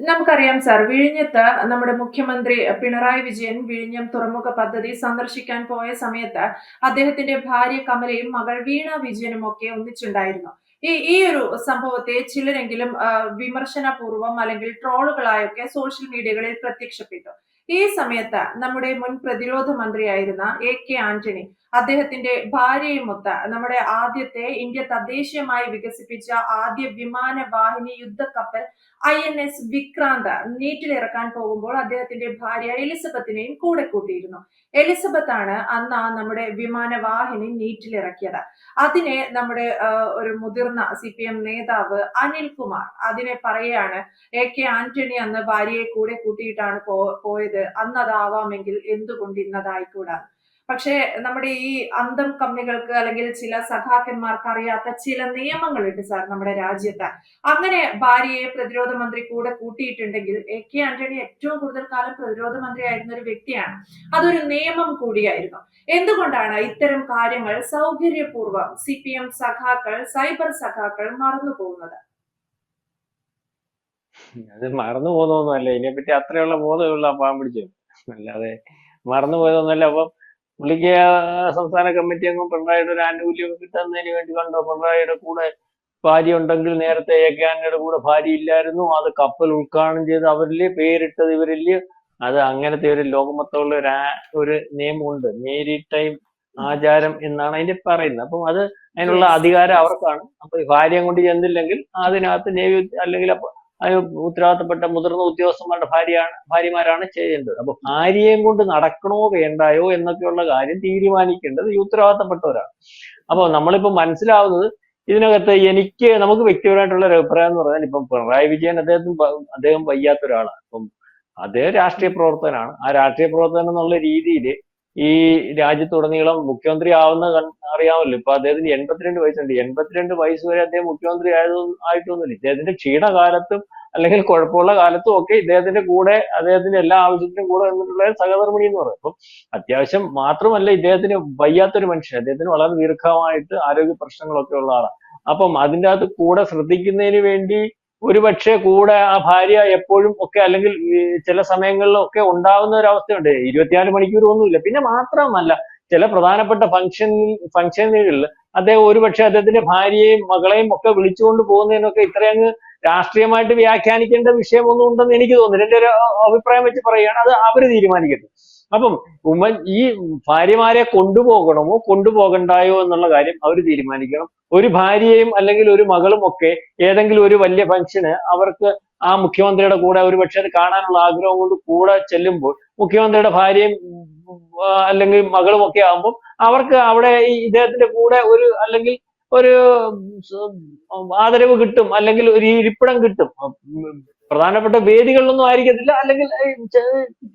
നമുക്കറിയാം സാർ വിഴിഞ്ഞത്ത് നമ്മുടെ മുഖ്യമന്ത്രി പിണറായി വിജയൻ വിഴിഞ്ഞം തുറമുഖ പദ്ധതി സന്ദർശിക്കാൻ പോയ സമയത്ത് അദ്ദേഹത്തിന്റെ ഭാര്യ കമലയും മകൾ വീണ വിജയനും ഒക്കെ ഒന്നിച്ചുണ്ടായിരുന്നു. ഈ ഈ ഒരു സംഭവത്തെ ചിലരെങ്കിലും വിമർശനപൂർവം അല്ലെങ്കിൽ ട്രോളുകളായൊക്കെ സോഷ്യൽ മീഡിയകളിൽ പ്രത്യക്ഷപ്പെട്ടു. ഈ സമയത്ത് നമ്മുടെ മുൻ പ്രതിരോധ മന്ത്രിയായിരുന്ന എ കെ ആന്റണി അദ്ദേഹത്തിന്റെ ഭാര്യയുമൊത്ത് നമ്മുടെ ആദ്യത്തെ ഇന്ത്യ തദ്ദേശീയമായി വികസിപ്പിച്ച ആദ്യ വിമാനവാഹിനി യുദ്ധക്കപ്പൽ ഐ എൻ എസ് വിക്രാന്ത് നീറ്റിലിറക്കാൻ പോകുമ്പോൾ അദ്ദേഹത്തിന്റെ ഭാര്യ എലിസബത്തിനെയും കൂടെ കൂട്ടിയിരുന്നു. എലിസബത്ത് ആണ് അന്ന് ആ നമ്മുടെ വിമാനവാഹിനി നീറ്റിലിറക്കിയത് അതിനെ നമ്മുടെ ഒരു മുതിർന്ന സി പി എം നേതാവ് അനിൽകുമാർ അതിനെ പറയാണ് എ കെ ആന്റണി അന്ന് ഭാര്യയെ കൂടെ കൂട്ടിയിട്ടാണ് പോയത്. അന്നതാവാമെങ്കിൽ എന്തുകൊണ്ട് ഇന്നതായിക്കൂടാ? പക്ഷേ നമ്മുടെ ഈ അന്തം കമ്മികൾക്ക് അല്ലെങ്കിൽ ചില സഖാക്കന്മാർക്ക് അറിയാത്ത ചില നിയമങ്ങളുണ്ട് സാർ നമ്മുടെ രാജ്യത്ത്. അങ്ങനെ ഭാര്യയെ പ്രതിരോധ മന്ത്രി കൂടെ കൂട്ടിയിട്ടുണ്ടെങ്കിൽ എ കെ ആന്റണി ഏറ്റവും കൂടുതൽ കാലം പ്രതിരോധ മന്ത്രി ആയിരുന്ന ഒരു വ്യക്തിയാണ്. അതൊരു നിയമം കൂടിയായിരുന്നു. എന്തുകൊണ്ടാണ് ഇത്തരം കാര്യങ്ങൾ സൗകര്യപൂർവം സി പി എം സഖാക്കൾ സൈബർ സഖാക്കൾ മറന്നു പോകുന്നത്? അത് മറന്നു പോകുന്നൊന്നുമല്ല. ഇതിനെപ്പറ്റി അത്രയുള്ള ബോധമുള്ള പാമ്പിടിച്ചു അല്ലാതെ മറന്നു പോയതൊന്നുമല്ല. അപ്പം പുള്ളിക്ക് സംസ്ഥാന കമ്മിറ്റി അംഗം പിണറായിയുടെ ഒരു ആനുകൂല്യം കിട്ടുന്നതിന് വേണ്ടി കണ്ടോ? പിണറായിയുടെ കൂടെ ഭാര്യ ഉണ്ടെങ്കിൽ നേരത്തെ എ കെ ആന്റണിയുടെ കൂടെ ഭാര്യ ഇല്ലായിരുന്നു. അത് കപ്പൽ ഉദ്ഘാടനം ചെയ്ത് അവരിൽ പേരിട്ടത് ഇവരിൽ. അത് അങ്ങനത്തെ ഒരു ലോകമൊത്തമുള്ള ഒരു ഒരു നിയമമുണ്ട്. മേരി ടൈം ആചാരം എന്നാണ് അതിന്റെ പറയുന്നത്. അപ്പം അത് അതിനുള്ള അധികാരം അവർക്കാണ്. അപ്പൊ ഈ ഭാര്യയും കൊണ്ട് ചെന്നില്ലെങ്കിൽ അതിനകത്ത് നേവി അല്ലെങ്കിൽ അപ്പൊ ഉത്തരവാദിത്തപ്പെട്ട മുതിർന്ന ഉദ്യോഗസ്ഥന്മാരുടെ ഭാര്യയാണ് ഭാര്യമാരാണ് ചെയ്യേണ്ടത്. അപ്പൊ ഭാര്യയും കൊണ്ട് നടക്കണോ വേണ്ടായോ എന്നൊക്കെയുള്ള കാര്യം തീരുമാനിക്കേണ്ടത് ഈ ഉത്തരവാദിത്തപ്പെട്ടവരാണ്. അപ്പൊ നമ്മളിപ്പോ മനസ്സിലാവുന്നത് ഇതിനകത്ത് എനിക്ക് നമുക്ക് വ്യക്തിപരമായിട്ടുള്ള ഒരു അഭിപ്രായം എന്ന് പറഞ്ഞാൽ ഇപ്പം പിണറായി വിജയൻ അദ്ദേഹത്തിന് അദ്ദേഹം വയ്യാത്ത ഒരാളാണ് അപ്പം അദ്ദേഹം രാഷ്ട്രീയ പ്രവർത്തനാണ് ആ രാഷ്ട്രീയ പ്രവർത്തനം എന്നുള്ള രീതിയിൽ ഈ രാജ്യത്തുടനീളം മുഖ്യമന്ത്രി ആവുന്ന അറിയാമല്ലോ. ഇപ്പൊ അദ്ദേഹത്തിന് എൺപത്തിരണ്ട് വയസ്സുണ്ട്. എൺപത്തിരണ്ട് വയസ്സ് വരെ അദ്ദേഹം മുഖ്യമന്ത്രി ആയത് ആയിട്ടൊന്നുമില്ല. ഇദ്ദേഹത്തിന്റെ ക്ഷീണകാലത്തും അല്ലെങ്കിൽ കുഴപ്പമുള്ള കാലത്തും ഒക്കെ ഇദ്ദേഹത്തിന്റെ കൂടെ അദ്ദേഹത്തിന്റെ എല്ലാ ആവശ്യത്തിനും കൂടെ നിന്നിട്ടുള്ള സഹധർമ്മിണി എന്ന് പറയും. അപ്പം അത്യാവശ്യം മാത്രമല്ല ഇദ്ദേഹത്തിന് വയ്യാത്തൊരു മനുഷ്യൻ. അദ്ദേഹത്തിന് വളരെ ദീർഘമായിട്ട് ആരോഗ്യ പ്രശ്നങ്ങളൊക്കെ ഉള്ള ആളാണ് അപ്പം അതിന്റെ അകത്ത് കൂടെ ശ്രദ്ധിക്കുന്നതിന് വേണ്ടി ഒരുപക്ഷെ കൂടെ ആ ഭാര്യ എപ്പോഴും ഒക്കെ അല്ലെങ്കിൽ ചില സമയങ്ങളിലൊക്കെ ഉണ്ടാവുന്ന ഒരു അവസ്ഥയുണ്ട്. ഇരുപത്തിനാല് മണിക്കൂർ ഒന്നുമില്ല. പിന്നെ മാത്രമല്ല ചില പ്രധാനപ്പെട്ട ഫംഗ്ഷൻ ഫംഗ്ഷനുകളിൽ അദ്ദേഹം ഒരുപക്ഷെ അദ്ദേഹത്തിന്റെ ഭാര്യയെയും മകളെയും ഒക്കെ വിളിച്ചുകൊണ്ട് പോകുന്നതിനൊക്കെ ഇത്രയങ്ങ് രാഷ്ട്രീയമായിട്ട് വ്യാഖ്യാനിക്കേണ്ട വിഷയമൊന്നും ഉണ്ടെന്ന് എനിക്ക് തോന്നുന്നില്ല എന്റെ ഒരു അഭിപ്രായം വെച്ച് പറയുകയാണ് അത് അവർ തീരുമാനിക്കട്ടെ. അപ്പം ഉമ്മൻ ഈ ഭാര്യമാരെ കൊണ്ടുപോകണമോ കൊണ്ടുപോകണ്ടായോ എന്നുള്ള കാര്യം അവർ തീരുമാനിക്കണം. ഒരു ഭാര്യയും അല്ലെങ്കിൽ ഒരു മകളും ഒക്കെ ഏതെങ്കിലും ഒരു വലിയ ഫംഗ്ഷന് അവർക്ക് ആ മുഖ്യമന്ത്രിയുടെ കൂടെ ഒരു പക്ഷേ കാണാനുള്ള ആഗ്രഹം കൊണ്ട് കൂടെ ചെല്ലുമ്പോൾ മുഖ്യമന്ത്രിയുടെ ഭാര്യയും അല്ലെങ്കിൽ മകളും ഒക്കെ ആകുമ്പോൾ അവർക്ക് അവിടെ ഈ ഇദ്ദേഹത്തിന്റെ കൂടെ ഒരു അല്ലെങ്കിൽ ഒരു ആദരവ് കിട്ടും അല്ലെങ്കിൽ ഒരു ഇരിപ്പിടം കിട്ടും. പ്രധാനപ്പെട്ട വേദികളിലൊന്നും ആയിരിക്കത്തില്ല അല്ലെങ്കിൽ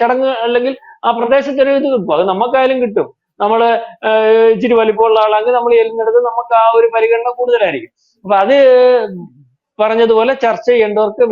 ചടങ്ങ് അല്ലെങ്കിൽ ആ പ്രദേശത്ത് ഒരു ഇത് കിട്ടും അത് നമുക്കായാലും കിട്ടും. നമ്മൾ ഏഹ് ഇച്ചിരി വലിപ്പമുള്ള ആളാണെങ്കിൽ നമ്മൾ ചെല്ലുന്നിടത്ത് നമുക്ക് ആ ഒരു പരിഗണന കൂടുതലായിരിക്കും. അപ്പൊ അത് പറഞ്ഞതുപോലെ ചർച്ച ചെയ്യേണ്ടവർക്ക്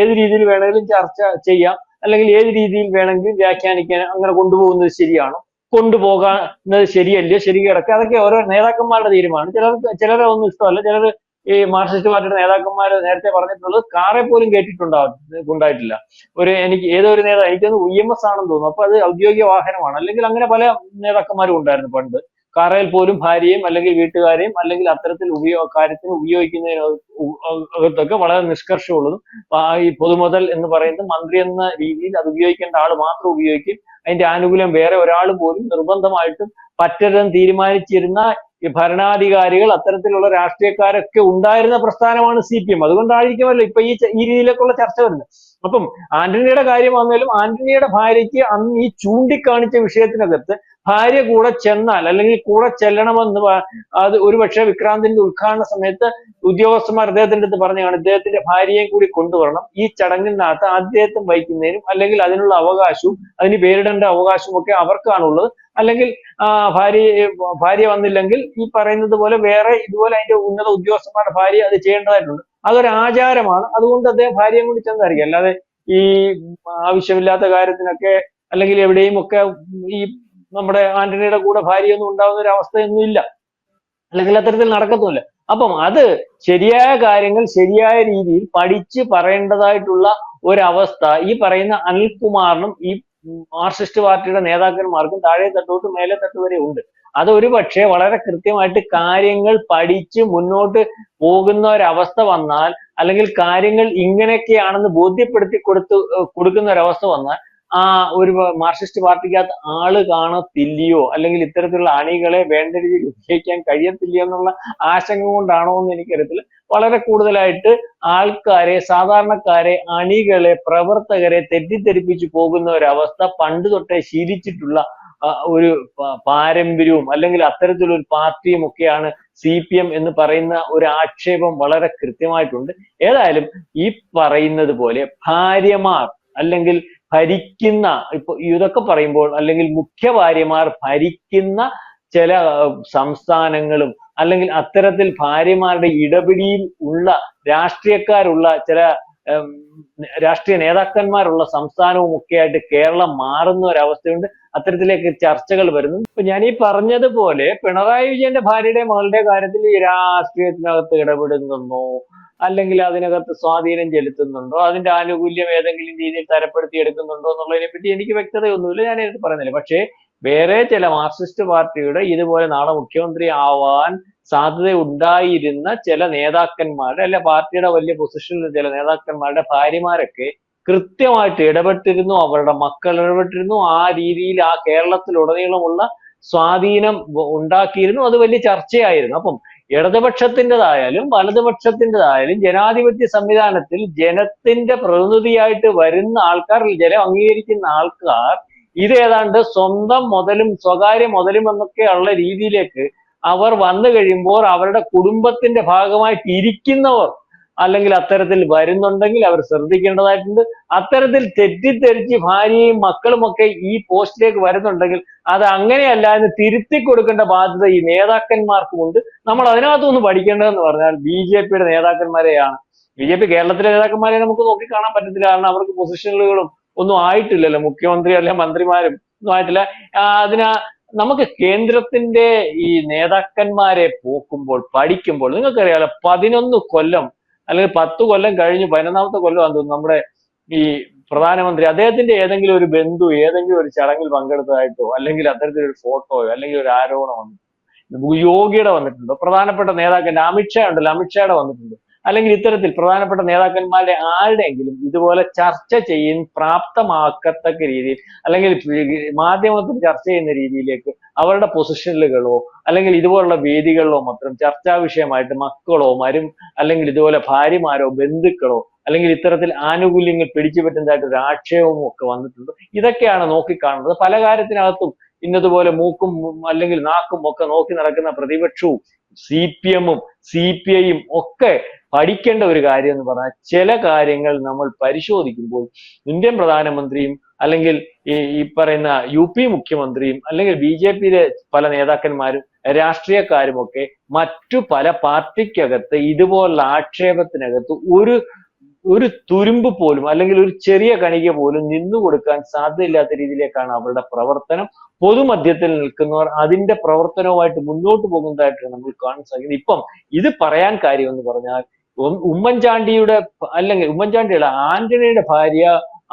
ഏത് രീതിയിൽ വേണമെങ്കിലും ചർച്ച ചെയ്യാം. അല്ലെങ്കിൽ ഏത് രീതിയിൽ വേണമെങ്കിലും വ്യാഖ്യാനിക്കാൻ അങ്ങനെ കൊണ്ടുപോകുന്നത് ശരിയാണോ? കൊണ്ടുപോകുന്നത് ശരിയല്ലേ? ശരി കിടക്കുക അതൊക്കെ ഓരോ നേതാക്കന്മാരുടെ തീരുമാനം. ചിലർക്ക് ചിലരെ ഒന്നും ഇഷ്ടമല്ല. ചിലർ ഈ മാർക്സിസ്റ്റ് പാർട്ടിയുടെ നേതാക്കന്മാർ നേരത്തെ പറഞ്ഞിട്ടുള്ളത് കാറെ പോലും കേട്ടിട്ടുണ്ടാവും ഉണ്ടായിട്ടില്ല. ഒരു എനിക്ക് ഏതോ ഒരു നേതാവ് എനിക്കൊന്ന് ഇ എം എസ് ആണെന്ന് തോന്നുന്നു. അപ്പൊ അത് ഔദ്യോഗിക വാഹനമാണ്. അല്ലെങ്കിൽ അങ്ങനെ പല നേതാക്കന്മാരും ഉണ്ടായിരുന്നു പണ്ട്. കാറയിൽ പോലും ഭാര്യയും അല്ലെങ്കിൽ വീട്ടുകാരെയും അല്ലെങ്കിൽ അത്തരത്തിൽ ഉപയോഗ കാര്യത്തിന് ഉപയോഗിക്കുന്നതിനകത്തൊക്കെ വളരെ നിഷ്കർഷമുള്ളതും ഈ പൊതുമുതൽ എന്ന് പറയുന്നത് മന്ത്രി എന്ന രീതിയിൽ അത് ഉപയോഗിക്കേണ്ട ആൾ മാത്രം ഉപയോഗിക്കും. അതിന്റെ ആനുകൂല്യം വേറെ ഒരാൾ പോലും നിർബന്ധമായിട്ടും പറ്റരുതെന്ന് തീരുമാനിച്ചിരുന്ന ഈ ഭരണാധികാരികൾ അത്തരത്തിലുള്ള രാഷ്ട്രീയക്കാരൊക്കെ ഉണ്ടായിരുന്ന പ്രസ്ഥാനമാണ് സി പി എം. അതുകൊണ്ടായിരിക്കുമല്ലോ ഇപ്പൊ ഈ ഈ രീതിയിലേക്കുള്ള ചർച്ച വരുന്നത്. അപ്പം ആന്റണിയുടെ കാര്യം വന്നാലും ആന്റണിയുടെ ഭാര്യയ്ക്ക് അന്ന് ഈ ചൂണ്ടിക്കാണിച്ച വിഷയത്തിനകത്ത് ഭാര്യ കൂടെ ചെന്നാൽ അല്ലെങ്കിൽ കൂടെ ചെല്ലണമെന്ന് അത് ഒരുപക്ഷെ വിക്രാന്തിന്റെ ഉദ്ഘാടന സമയത്ത് ഉദ്യോഗസ്ഥന്മാർ അദ്ദേഹത്തിന്റെ അടുത്ത് പറഞ്ഞാണ് ഇദ്ദേഹത്തിന്റെ ഭാര്യയെയും കൂടി കൊണ്ടുവരണം. ഈ ചടങ്ങിനകത്ത് ആദ്യത്വം വഹിക്കുന്നതിനും അല്ലെങ്കിൽ അതിനുള്ള അവകാശവും അതിന് പേരിടേണ്ട അവകാശവും ഒക്കെ അവർക്കാണുള്ളത്. അല്ലെങ്കിൽ ഭാര്യ ഭാര്യ വന്നില്ലെങ്കിൽ ഈ പറയുന്നത് പോലെ വേറെ ഇതുപോലെ അതിന്റെ ഉന്നത ഉദ്യോഗസ്ഥന്മാരുടെ ഭാര്യ അത് ചെയ്യേണ്ടതായിട്ടുണ്ട്. അതൊരു ആചാരമാണ്. അതുകൊണ്ട് അദ്ദേഹം ഭാര്യയും കൂടി ചെന്നായിരിക്കും. അല്ലാതെ ഈ ആവശ്യമില്ലാത്ത കാര്യത്തിനൊക്കെ അല്ലെങ്കിൽ എവിടെയും ഒക്കെ ഈ നമ്മുടെ ആന്റണിയുടെ കൂടെ ഭാര്യയൊന്നും ഉണ്ടാവുന്ന ഒരു അവസ്ഥയൊന്നും ഇല്ല അല്ലെങ്കിൽ അത്തരത്തിൽ നടക്കത്തുമില്ല. അപ്പം അത് ശരിയായ കാര്യങ്ങൾ ശരിയായ രീതിയിൽ പഠിച്ച് പറയേണ്ടതായിട്ടുള്ള ഒരവസ്ഥ ഈ പറയുന്ന അനിൽകുമാറിനും ഈ മാർക്സിസ്റ്റ് പാർട്ടിയുടെ നേതാക്കന്മാർക്കും താഴെ തട്ടോട്ട് മേലെ തട്ട് വരെ ഉണ്ട്. അത് ഒരു പക്ഷേ വളരെ കൃത്യമായിട്ട് കാര്യങ്ങൾ പഠിച്ച് മുന്നോട്ട് പോകുന്ന ഒരവസ്ഥ വന്നാൽ അല്ലെങ്കിൽ കാര്യങ്ങൾ ഇങ്ങനെയൊക്കെയാണെന്ന് ബോധ്യപ്പെടുത്തി കൊടുത്തു കൊടുക്കുന്ന ഒരവസ്ഥ വന്നാൽ ആ ഒരു മാർക്സിസ്റ്റ് പാർട്ടിക്കകത്ത് ആൾ കാണത്തില്ലയോ? അല്ലെങ്കിൽ ഇത്തരത്തിലുള്ള അണികളെ വേണ്ട രീതിയിൽ ഉപയോഗിക്കാൻ കഴിയത്തില്ലയോ എന്നുള്ള ആശങ്ക കൊണ്ടാണോ എന്ന് എനിക്കറിയത്തില്ല. വളരെ കൂടുതലായിട്ട് ആൾക്കാരെ സാധാരണക്കാരെ അണികളെ പ്രവർത്തകരെ തെറ്റിദ്ധരിപ്പിച്ചു പോകുന്ന ഒരവസ്ഥ പണ്ട് തൊട്ടേ ശീലിച്ചിട്ടുള്ള ഒരു പാരമ്പര്യവും അല്ലെങ്കിൽ അത്തരത്തിലൊരു പാർട്ടിയും ഒക്കെയാണ് സി പി എം എന്ന് പറയുന്ന ഒരു ആക്ഷേപം വളരെ കൃത്യമായിട്ടുണ്ട്. ഏതായാലും ഈ പറയുന്നത് പോലെ ഭാര്യമാർ അല്ലെങ്കിൽ ഭരിക്കുന്ന ഇപ്പൊ ഇതൊക്കെ പറയുമ്പോൾ അല്ലെങ്കിൽ മുഖ്യ ഭാര്യമാർ ഭരിക്കുന്ന ചില സംസ്ഥാനങ്ങളും അല്ലെങ്കിൽ അത്തരത്തിൽ ഭാര്യമാരുടെ ഇടപിടിയിൽ ഉള്ള രാഷ്ട്രീയക്കാരുള്ള ചില രാഷ്ട്രീയ നേതാക്കന്മാരുള്ള സംസ്ഥാനവും ഒക്കെ ആയിട്ട് കേരളം മാറുന്ന ഒരവസ്ഥയുണ്ട്. അത്തരത്തിലേക്ക് ചർച്ചകൾ വരുന്നു. ഇപ്പൊ ഞാൻ ഈ പറഞ്ഞതുപോലെ പിണറായി വിജയന്റെ ഭാര്യയുടെ മകളുടെ കാര്യത്തിൽ ഈ രാഷ്ട്രീയത്തിനകത്ത് ഇടപെടുന്നുണ്ടോ? അല്ലെങ്കിൽ അതിനകത്ത് സ്വാധീനം ചെലുത്തുന്നുണ്ടോ? അതിന്റെ ആനുകൂല്യം ഏതെങ്കിലും രീതിയിൽ തരപ്പെടുത്തി എടുക്കുന്നുണ്ടോ എന്നുള്ളതിനെ പറ്റി എനിക്ക് വ്യക്തതയൊന്നുമില്ല. ഞാൻ എടുത്ത് പറയുന്നില്ല. പക്ഷേ വേറെ ചില മാർക്സിസ്റ്റ് പാർട്ടിയുടെ ഇതുപോലെ നാളെ മുഖ്യമന്ത്രി ആവാൻ സാധ്യത ഉണ്ടായിരുന്ന ചില നേതാക്കന്മാരുടെ അല്ലെ പാർട്ടിയുടെ വലിയ പൊസിഷനിൽ ചില നേതാക്കന്മാരുടെ ഭാര്യമാരൊക്കെ കൃത്യമായിട്ട് ഇടപെട്ടിരുന്നു. അവരുടെ മക്കൾ ഇടപെട്ടിരുന്നു. ആ രീതിയിൽ ആ കേരളത്തിലുടനീളമുള്ള സ്വാധീനം ഉണ്ടാക്കിയിരുന്നു. അത് വലിയ ചർച്ചയായിരുന്നു. അപ്പം ഇടതുപക്ഷത്തിന്റെതായാലും വലതുപക്ഷത്തിന്റെതായാലും ജനാധിപത്യ സംവിധാനത്തിൽ ജനത്തിന്റെ പ്രതിനിധിയായിട്ട് വരുന്ന ആൾക്കാർ ജനം അംഗീകരിക്കുന്ന ആൾക്കാർ ഇത് ഏതാണ്ട് സ്വന്തം മുതലും സ്വകാര്യ മുതലും എന്നൊക്കെയുള്ള രീതിയിലേക്ക് അവർ വന്നു കഴിയുമ്പോൾ അവരുടെ കുടുംബത്തിന്റെ ഭാഗമായിട്ട് ഇരിക്കുന്നവർ അല്ലെങ്കിൽ അത്തരത്തിൽ വരുന്നുണ്ടെങ്കിൽ അവർ ശ്രദ്ധിക്കേണ്ടതായിട്ടുണ്ട്. അത്തരത്തിൽ തെറ്റിദ്ധരിച്ച് ഭാര്യയും മക്കളുമൊക്കെ ഈ പോസ്റ്റിലേക്ക് വരുന്നുണ്ടെങ്കിൽ അത് അങ്ങനെയല്ല എന്ന് തിരുത്തി കൊടുക്കേണ്ട ബാധ്യത ഈ നേതാക്കന്മാർക്കുമുണ്ട് നമ്മൾ അതിനകത്തുനിന്ന് പഠിക്കേണ്ടതെന്ന് പറഞ്ഞാൽ ബി ജെ പിയുടെ നേതാക്കന്മാരെയാണ്. ബി ജെ പി കേരളത്തിലെ നേതാക്കന്മാരെ നമുക്ക് നോക്കി കാണാൻ പറ്റത്തില്ല. കാരണം അവർക്ക് പൊസിഷനുകളും ഒന്നും ആയിട്ടില്ലല്ലോ. മുഖ്യമന്ത്രി അല്ലെ മന്ത്രിമാരും ഒന്നും ആയിട്ടില്ല. അതിനാ നമുക്ക് കേന്ദ്രത്തിന്റെ ഈ നേതാക്കന്മാരെ പോക്കുമ്പോൾ പഠിക്കുമ്പോൾ നിങ്ങൾക്കറിയാലോ പതിനൊന്ന് കൊല്ലം അല്ലെങ്കിൽ പത്ത് കൊല്ലം കഴിഞ്ഞ് പതിനൊന്നാമത്തെ കൊല്ലം തോന്നുന്നു നമ്മുടെ ഈ പ്രധാനമന്ത്രി അദ്ദേഹത്തിന്റെ ഏതെങ്കിലും ഒരു ബന്ധു ഏതെങ്കിലും ഒരു ചടങ്ങിൽ പങ്കെടുത്തതായിട്ടോ അല്ലെങ്കിൽ അത്തരത്തിലൊരു ഫോട്ടോയോ അല്ലെങ്കിൽ ഒരു ആരോപണം വന്നിട്ടുണ്ടോ? യോഗിയുടെ വന്നിട്ടുണ്ടോ? പ്രധാനപ്പെട്ട നേതാക്കന്റെ അമിത്ഷാ ഉണ്ടല്ലോ അമിത്ഷായുടെ വന്നിട്ടുണ്ട്? അല്ലെങ്കിൽ ഇത്തരത്തിൽ പ്രധാനപ്പെട്ട നേതാക്കന്മാരുടെ ആരുടെയെങ്കിലും ഇതുപോലെ ചർച്ച ചെയ്യാൻ പ്രാപ്തമാക്കത്തക്ക രീതിയിൽ അല്ലെങ്കിൽ മാധ്യമത്തിൽ ചർച്ച ചെയ്യുന്ന രീതിയിലേക്ക് അവരുടെ പൊസിഷനുകളോ അല്ലെങ്കിൽ ഇതുപോലുള്ള വേദികളിലോ മാത്രം ചർച്ചാ വിഷയമായിട്ട് മക്കളോ മരും അല്ലെങ്കിൽ ഇതുപോലെ ഭാര്യമാരോ ബന്ധുക്കളോ അല്ലെങ്കിൽ ഇത്തരത്തിൽ ആനുകൂല്യങ്ങൾ പിടിച്ചു പറ്റുന്നതായിട്ട് ഒരു ആക്ഷേപവും ഒക്കെ വന്നിട്ടുണ്ട്. ഇതൊക്കെയാണ് നോക്കിക്കാണുന്നത്. പല കാര്യത്തിനകത്തും ഇന്നതുപോലെ മൂക്കും അല്ലെങ്കിൽ നാക്കും ഒക്കെ നോക്കി നടക്കുന്ന പ്രതിപക്ഷവും സി പി എമ്മും സി പി ഐയും ഒക്കെ പഠിക്കേണ്ട ഒരു കാര്യം എന്ന് പറഞ്ഞാൽ ചില കാര്യങ്ങൾ നമ്മൾ പരിശോധിക്കുമ്പോൾ ഇന്ത്യൻ പ്രധാനമന്ത്രിയും അല്ലെങ്കിൽ ഈ ഈ പറയുന്ന യു പി മുഖ്യമന്ത്രിയും അല്ലെങ്കിൽ ബി ജെ പിയിലെ പല നേതാക്കന്മാരും രാഷ്ട്രീയക്കാരും ഒക്കെ മറ്റു പല പാർട്ടിക്കകത്ത് ഇതുപോലുള്ള ആക്ഷേപത്തിനകത്ത് ഒരു ഒരു തുരുമ്പ് പോലും അല്ലെങ്കിൽ ഒരു ചെറിയ കണിക പോലും നിന്നു കൊടുക്കാൻ സാധ്യതയില്ലാത്ത രീതിയിലേക്കാണ് അവരുടെ പ്രവർത്തനം. പൊതുമധ്യത്തിൽ നിൽക്കുന്നവർ അതിന്റെ പ്രവർത്തനവുമായിട്ട് മുന്നോട്ട് പോകുന്നതായിട്ട് നമ്മൾ കാണാൻ സാധിക്കുന്നത്. ഇപ്പം ഇത് പറയാൻ കാര്യം എന്ന് പറഞ്ഞാൽ ഉമ്മൻചാണ്ടിയുടെ അല്ലെങ്കിൽ ഉമ്മൻചാണ്ടിയുടെ ആന്റണിയുടെ ഭാര്യ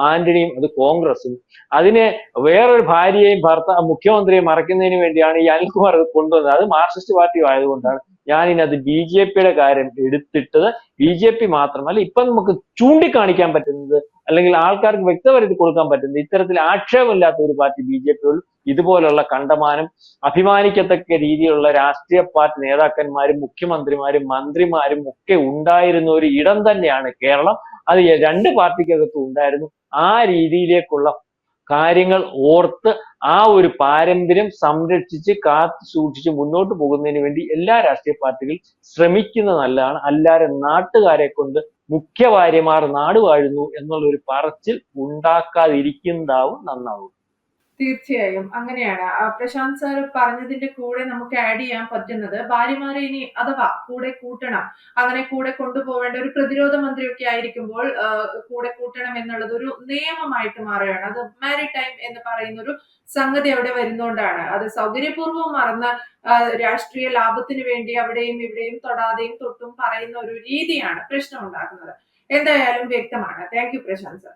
ആന്റണിയും അത് കോൺഗ്രസും. അതിനെ വേറൊരു ഭാര്യയെയും ഭർത്ത മുഖ്യമന്ത്രിയെ മറയ്ക്കുന്നതിന് വേണ്ടിയാണ് ഈ അനിൽകുമാർ അത് കൊണ്ടുവന്നത്. അത് മാർക്സിസ്റ്റ് പാർട്ടി ആയതുകൊണ്ടാണ് ഞാൻ ഇതിനകത്ത് ബി ജെ പിയുടെ കാര്യം എടുത്തിട്ടത്. ബി ജെ പി മാത്രമല്ല ഇപ്പൊ നമുക്ക് ചൂണ്ടിക്കാണിക്കാൻ പറ്റുന്നത് അല്ലെങ്കിൽ ആൾക്കാർക്ക് വ്യക്തവരുത്തി കൊടുക്കാൻ പറ്റുന്ന ഇത്തരത്തിൽ ആക്ഷേപമില്ലാത്ത ഒരു പാർട്ടി ബി ജെ പിയിൽ ഇതുപോലുള്ള കണ്ടമാനം അഭിമാനിക്കത്തക്ക രീതിയിലുള്ള രാഷ്ട്രീയ പാർട്ടി നേതാക്കന്മാരും മുഖ്യമന്ത്രിമാരും മന്ത്രിമാരും ഒക്കെ ഉണ്ടായിരുന്ന ഒരു ഇടം തന്നെയാണ് കേരളം. അത് രണ്ട് പാർട്ടിക്കകത്തും ഉണ്ടായിരുന്നു. ആ രീതിയിലേക്കുള്ള കാര്യങ്ങൾ ഓർത്ത് ആ ഒരു പാരമ്പര്യം സംരക്ഷിച്ച് കാത്തു സൂക്ഷിച്ച് മുന്നോട്ട് പോകുന്നതിന് വേണ്ടി എല്ലാ രാഷ്ട്രീയ പാർട്ടികളും ശ്രമിക്കുന്നത് നല്ലതാണ്. അല്ലാതെ നാട്ടുകാരെ കൊണ്ട് മുഖ്യ ഭാര്യമാർ നാട് വാഴുന്നു എന്നുള്ള ഒരു പറച്ചിൽ ഉണ്ടാക്കാതിരിക്കുന്നതാവും നന്നാവും. തീർച്ചയായും. അങ്ങനെയാണ്. പ്രശാന്ത് സാർ പറഞ്ഞതിന്റെ കൂടെ നമുക്ക് ആഡ് ചെയ്യാൻ പറ്റുന്നത് ഭാര്യമാരെ ഇനി അഥവാ കൂടെ കൂട്ടണം അങ്ങനെ കൂടെ കൊണ്ടുപോവേണ്ട ഒരു പ്രതിരോധ മന്ത്രിയൊക്കെ ആയിരിക്കുമ്പോൾ കൂടെ കൂട്ടണം എന്നുള്ളത് ഒരു നിയമമായിട്ട് മാറുകയാണ്. അത് മാരിടൈം എന്ന് പറയുന്ന ഒരു സംഗതി അവിടെ വരുന്നോണ്ടാണ്. അത് സൗകര്യപൂർവം മറന്ന രാഷ്ട്രീയ ലാഭത്തിന് വേണ്ടി അവിടെയും ഇവിടെയും തൊടാതെയും തൊട്ടും പറയുന്ന ഒരു രീതിയാണ് പ്രശ്നം ഉണ്ടാക്കുന്നത് എന്തായാലും വ്യക്തമാണ്. Thank you Prashant sir